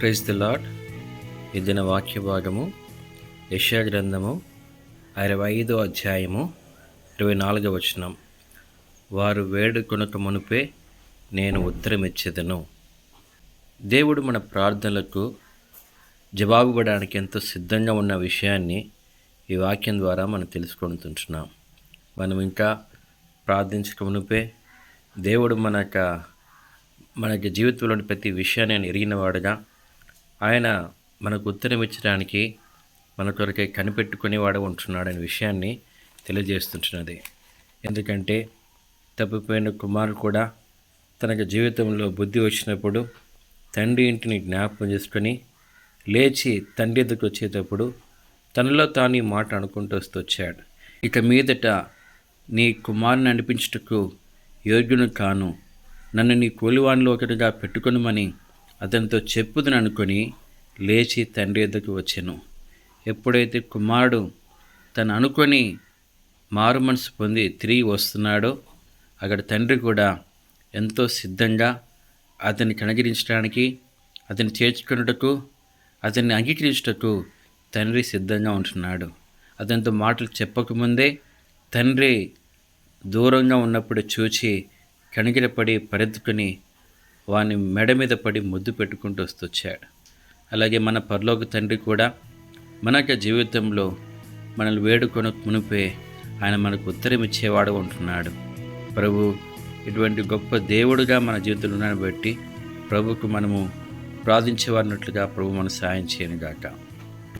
Praise the lord ఇదిన వాక్య భాగము యశా గ్రంథము అరవై ఐదో అధ్యాయము ఇరవై నాలుగవ వచనం. వారు వేడుకొనక మునుపే నేను ఉత్తరమిచ్చేదను. దేవుడు మన ప్రార్థనలకు జవాబు ఇవ్వడానికి ఎంతో సిద్ధంగా ఉన్న విషయాన్ని ఈ వాక్యం ద్వారా మనం తెలుసుకుంటున్నాం మనం ఇంకా ప్రార్థించక మునుపే దేవుడు మన యొక్క మనకి జీవితంలోని ప్రతి విషయాన్ని ఆయన ఎరిగినవాడుగా ఆయన మనకు ఉత్తరం ఇచ్చడానికి మన కొరకై కనిపెట్టుకునేవాడు ఉంటున్నాడనే విషయాన్ని తెలియజేస్తుంటున్నది. ఎందుకంటే తప్పిపోయిన కుమారుడు కూడా తనకు జీవితంలో బుద్ధి వచ్చినప్పుడు తండ్రి ఇంటిని జ్ఞాపకం చేసుకొని లేచి తండ్రి ఎదుకు వచ్చేటప్పుడు తనలో తాను ఈ మాట అనుకుంటూ వస్తూ వచ్చాడు. ఇక మీదట నీ కుమారుని అనిపించుటకు యోగ్యును కాను. నన్ను నీ కూలివాణిలో ఒకటిగా పెట్టుకొనుమని అతనితో చెప్పుదని అనుకొని లేచి తండ్రి ఎద్దకు వచ్చాను. ఎప్పుడైతే కుమారుడు తను అనుకొని మారు మనసు పొంది తిరిగి వస్తున్నాడో అక్కడ తండ్రి కూడా ఎంతో సిద్ధంగా అతన్ని కనగిరించడానికి అతన్ని చేర్చుకున్నటకు అతన్ని అంగీకరించుటకు తండ్రి సిద్ధంగా ఉంటున్నాడు. అతనితో మాటలు చెప్పకముందే తండ్రి దూరంగా ఉన్నప్పుడు చూచి కణిగిరపడి పరిద్దుకుని వాని మెడ మీద పడి ముద్దు పెట్టుకుంటూ వస్తొచ్చాడు. అలాగే మన పరలోక తండ్రి కూడా మనకు జీవితంలో మనల్ని వేడుకొని మునిపే ఆయన మనకు ఉత్తరం ఇచ్చేవాడు ఉంటున్నాడు. ప్రభు ఇటువంటి గొప్ప దేవుడుగా మన జీవితంలో ఉన్నాను బట్టి ప్రభుకు మనము ప్రార్థించేవారినట్లుగా ప్రభు మన సాయం చేయను గాక